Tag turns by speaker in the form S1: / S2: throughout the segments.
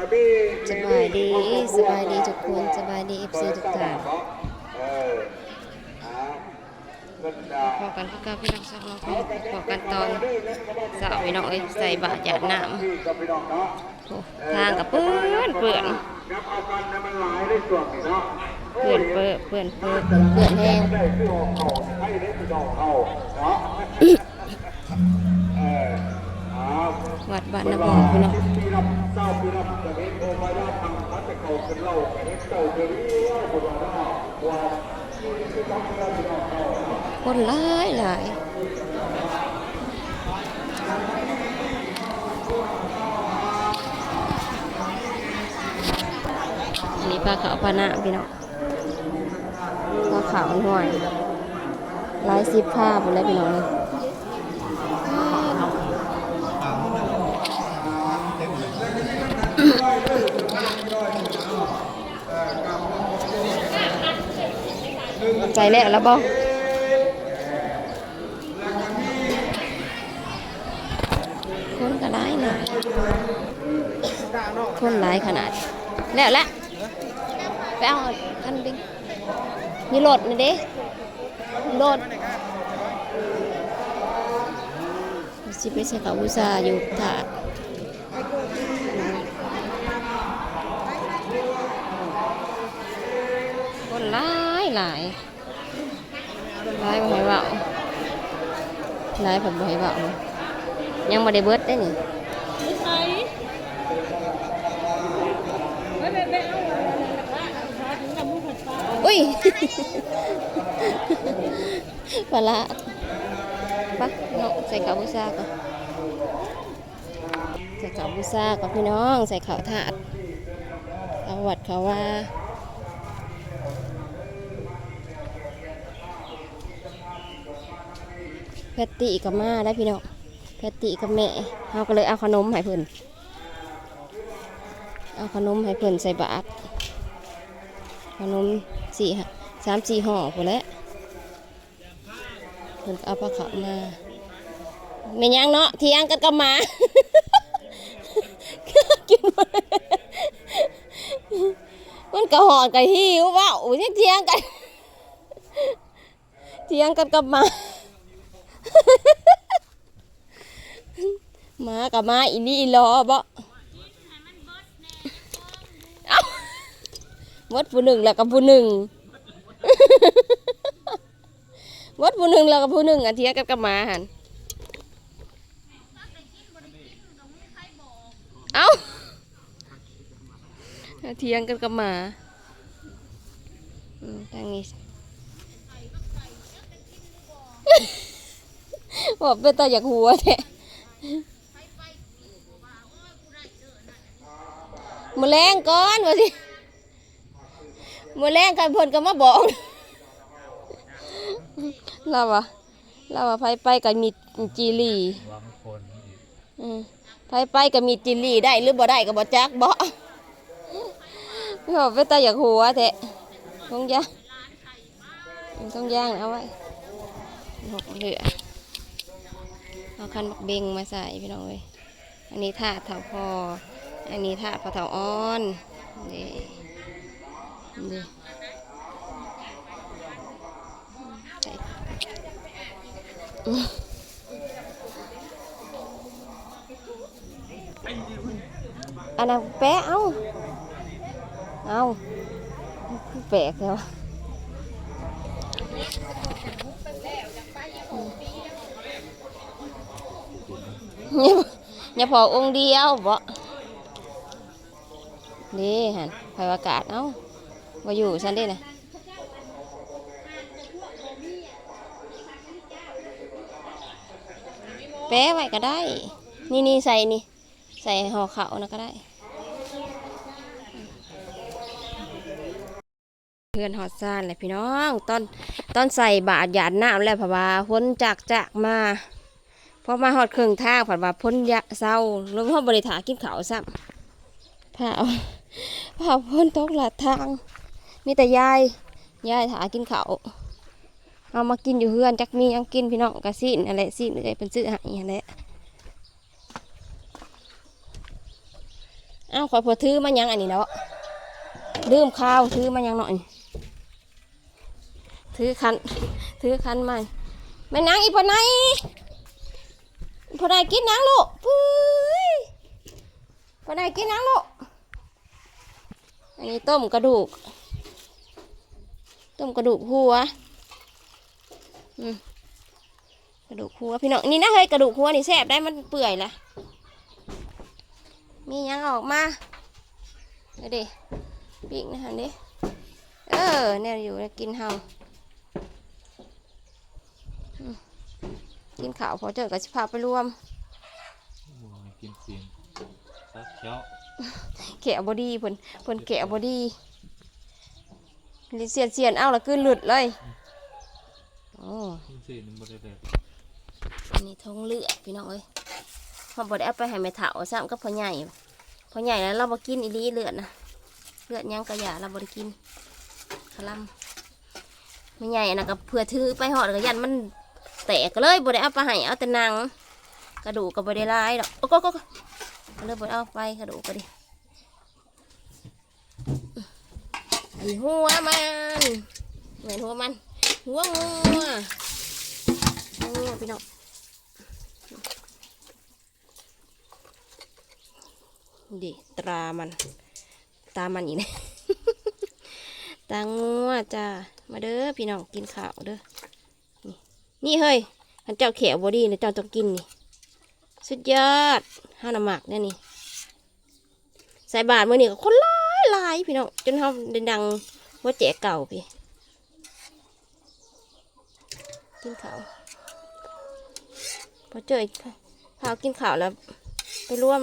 S1: ก็มี
S2: สบายดีสบายดีทุกคนสบายดีเอฟซีทุกท่าน
S1: เอออ่าเงินดา
S2: พอกันพวกกับพี่น้องสาวน้องพอกันตอนสาวพี่น้องเอ้ยใส่บาตรหยาดน้
S1: พี่กับพี่น้องเนาะำ
S2: โอ้ทางกับเปื้อนเปื้อน
S1: นับเอากันนะมันหลายได้ส่วนนี่เนาะ
S2: เปื้อนเปื้อนเปื้อนเปื้อนเปื้อนแห้ง
S1: ได้คือออกเขาให้ได้พี่น้องเขาเนาะเอออ่า
S2: วัดบ้านน้ำหอมพี่น้อง
S1: ปีรับเจ้าปีรับจะเห็นโอมาด้ทำพัฒเขาเป็นเล่าเห็นเจ้าเจริญว่าบุญว่าว่าที่ต้องเล่าพี่น้องเขา
S2: คนหลายหลายอันนี้ปลาขาวปลาหน้าพี่น้องปลาขาวหน่อยหลายสิบผ้าหมดแล้วพี่น้องเลย ใจแล้วแล้วบ่คนก็หลายหน่อยคนหลายขนาด แล้วละไปเอาคันบิงมีรถนี่เด้มีรถสิไปใส่กับอุตสาห์อยู่ถาดคนหลาย หลายหลายบ่ให้เบาหลายผมบ่ให้เบายังบ่ได้เบิดได้นี่อุ้ยปลาละปะเนาะใส่ข้าวบุษาก่อนใส่ข้าวบุษากับพี่น้อง ใส่ข้าวถาดข้าววัดข้าวว่าแพ ตติกับมาได้พี่น้องแพตติกับแม่เราก็เลยเอาขนมให้เพิ่นเอาขนมให้เพิ่นใส่บาตรขนมสี่ฮะสามสี่ห่อพอแล้วเพิ่นเอาปลาขาวมาไม่ยังเนาะเที่ยงกันกับหมากินมามันกระหอนกระหิวเปล่าอุ้ยเที่ยงกันเที่ยงกันกับหมา มากับมาอีนี่อีรอบ่เอ้าวัดผู้หนึ่งแล้วก็ผู้หนึ่งวัดผู้หนึ่งแล้วก็ผู้หนึ่งอันเทียกันกับมาหันเอ้าเทียงกันกับหมาทางนี้ บอกเป็นตาอยากหัวแท้มาแรงก่อนว่าสิมือแรงกันเพิ่นก็มาบอกเราอะเราอะไปไปกับมีจีรีไปไปกับมีจีรีได้หรือบ่ได้ก็บ่จักบ่พี่บอกไปตาอยากหัวแท้ต้องย่างต้องย่างเอาไว้หกเหลือ เอาคันบักเบงมาใส่พี่น้องเลยอันนี้ถาดเถาพอ อันนี้ถาดพอเถาอ้อนนี่นี่ใส่อันนั้นแปะเอาเอาแปลกแล้ว เนี่ยเนี่ยพอองค์เดียวบ่นี่หันไฟอากาศเอ้าว่าอยู่ฉันได้นะแปะไว้ก็ได้ นี่นี่ใส่นี่ ใส่ห่อเขานะก็ได้ เพื่อนหอดซ่านเลยพี่น้อง ตอนตอนใส่บาดหยาดน้ำแล้วพะว่าพ้นจากจากมา พอมาหอดเครื่องทางผัดว่าพ้นยะเศร้าลงห้องบริถากินข้าวซ้ำผ้าผ่าพ้นตกหลัดทาง มีแต่ยายยายถากินเขาวเอามากินอยู่เฮือนจักมียังกินพี่น้องกระสินอะไรสินเลยเป็นซื้อหายอะไรอ้าวขอพอถือมายังอันนี้เนาะลืมข้าวถือมายังหน่อยถือคันถือคันมาแม่นางอีพอไหน พอไหนกินนางลูกปุ้ยพอไหนกินนางลูกอันนี้ต้มกระดูก ต้มกระดูกหัวกระดูกหัวพี่น้องนี่นะเฮ้ยกระดูกหัวนี่แซ่บได้มันเปื่อยละมียังออกมาเดี๋ยวดิปีกนะฮะดิเออเนี่ยอยู่กินเฮาอืม กินข้าวพอเจอกับสิพาไปรวม
S3: โอ้ยกินเสียงซักเช้า
S2: แกะบอดี้เพิ่นเพิ่นแกะบอดี้ลิเสียนเสียนเอาละคือหลุดเลยโอ้
S3: กินเสียงมันบ่ได้เลย
S2: อันนี้ทงเลือดพี่น้องเอ้ยเขาบอได้เอาไปให้แม่เฒ่าซ้ำก็พ่อใหญ่พ่อใหญ่แล้วเราบ่กินอีหลีเลือดนะเลือดหยังกระยาเราบ่ได้กินขะลำไม่ใหญ่นะก็เพื่อถือไปหอดกระยันมัน แตกก็เลยบ่ได้เอาไปให้เอาแต่นังกระดูกก็บ่ได้ลายดอกโอ้ก็ก็ก็เลยบ่ได้เอาไปกระดูกก็ดิอันนี้หัวมันเหมือนหัวมันหัวงัวหัวงัวพี่น้องดิตรามัน ตามันอีกนะตางัวจ้ามาเด้อพี่น้องกินข้าวเด้อ นี่เฮ้ยขันเจ้าแขวบอดี้เนี่ยเจ้าต้องกินนี่ สุดยอดห้าน้ำหมักเนี่ยนี่ใส่บาทมือนี่ก็คนหลายหลายพี่น้องจนเขาด้ดังว่าแจกเก่าพี่กินข้าวพอเจอข้าวกินข้าวแล้วไปร่วม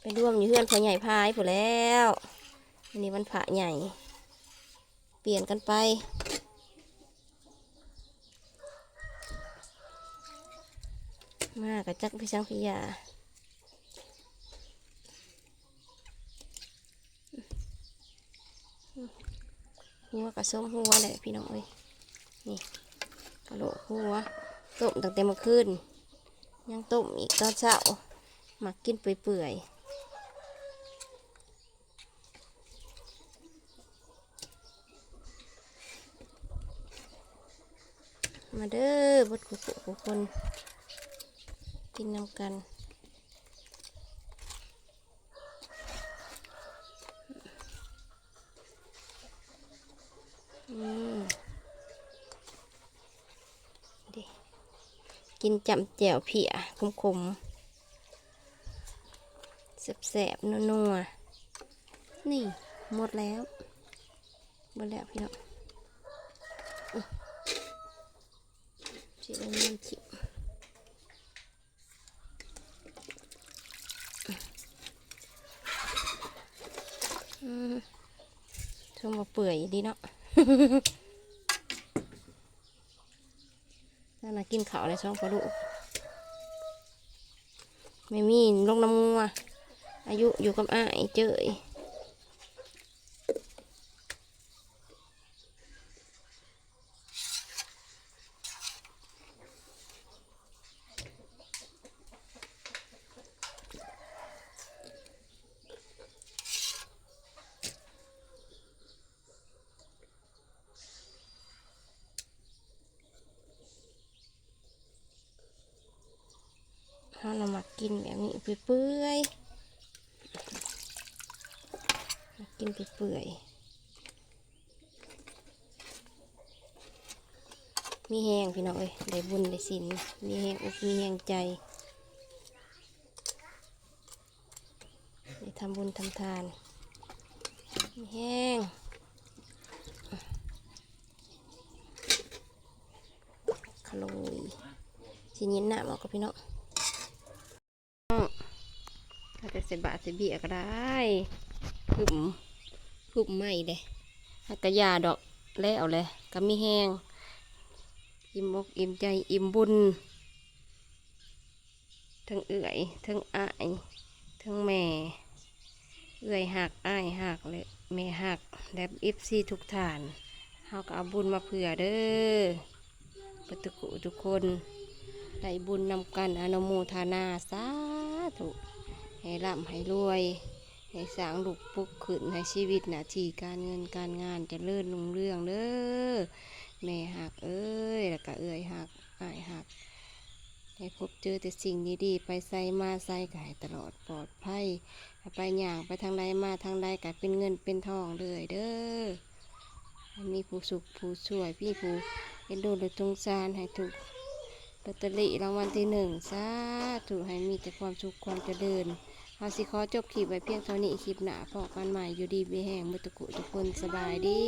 S2: ไปร่วมอยู่เพื่อนพ่อใหญ่พายผู้แล้วอันนี้วันพระใหญ่ เปลี่ยนกันไป มากกับจักพี่ช่างพี่ยาหัวกระส้มหัวเลยพี่น้องเอ้ยนี่กระโหลกหัวต้มตั้งแต่เมื่อคืนยังต้มอีกตอนเช้ามากินเปื่อยๆ มาเด้อบดกุกุกคนกินนำกันอืมดิกินจำแจ่วเพียคมๆแสบๆนัวๆนี่ หมดแล้วหมดแล้วพี่น้องอื้อ สิได้น้ำชิมอืมชมว่าเปื่อยดีเนาะนั่นนะกินข้าวในช่องปลาดุกไม่มีลงน้ำงัวอายุอยู่กับอ้ายเจย ถ้าเรามากินแบบนี้เปื่อยๆมากินเปื่อยๆมีแห้งพี่น้องเอ้ยได้บุญได้สินมีแห้งอกมีแห้งใจได้ทำบุญทำทาน มีแห้งขโลยสิเย็นหน้าบอกกับพี่น้อง เสบาทเสเบียก็ได้กลุ่มกลุ่มไม่เลยหักกะยาดอกแล้วเลยก็มีแห้งอิ่มอกอิ่มใจอิ่มบุญทั้งเอื่อยทั้งอายทั้งแม่ เอื่อยหักอายหักเลยแม่หักและอิฟซีทุกฐานเฮาก็เอาบุญมาเผื่อเด้อปตุกุทุกคนได้บุญนำกันอนุโมทนาสาธุ ให้ร่ำให้รวย ให้สร้างลูกปุกขึ้นให้ชีวิตหนาทีการเงินการงานจะเลื่อนลุงเรื่องเด้อแม่หักเอ้ยแล้วก็เอ้ยหักอ้ายหัก ให้พบเจอแต่สิ่งดีๆ ไปใส่มาใส่กายตลอดปลอดภัยไปอย่างไปทางใดมาทางใดกายเป็นเงินเป็นทองเลยเด้อมีผู้สุขผู้ช่วยพี่ผู้เอ็นดูและจงสารให้ถูกลอตเตอรี่รางวัลที่หนึ่งสาธุให้มีแต่ความสุขความเจริญ อาสิขอจบคลิปไว้เพียงเท่านี้คลิปหน้าพอกันใหม่อยู่ดีมีแห่งมุตตะกุทุกคนสบายดี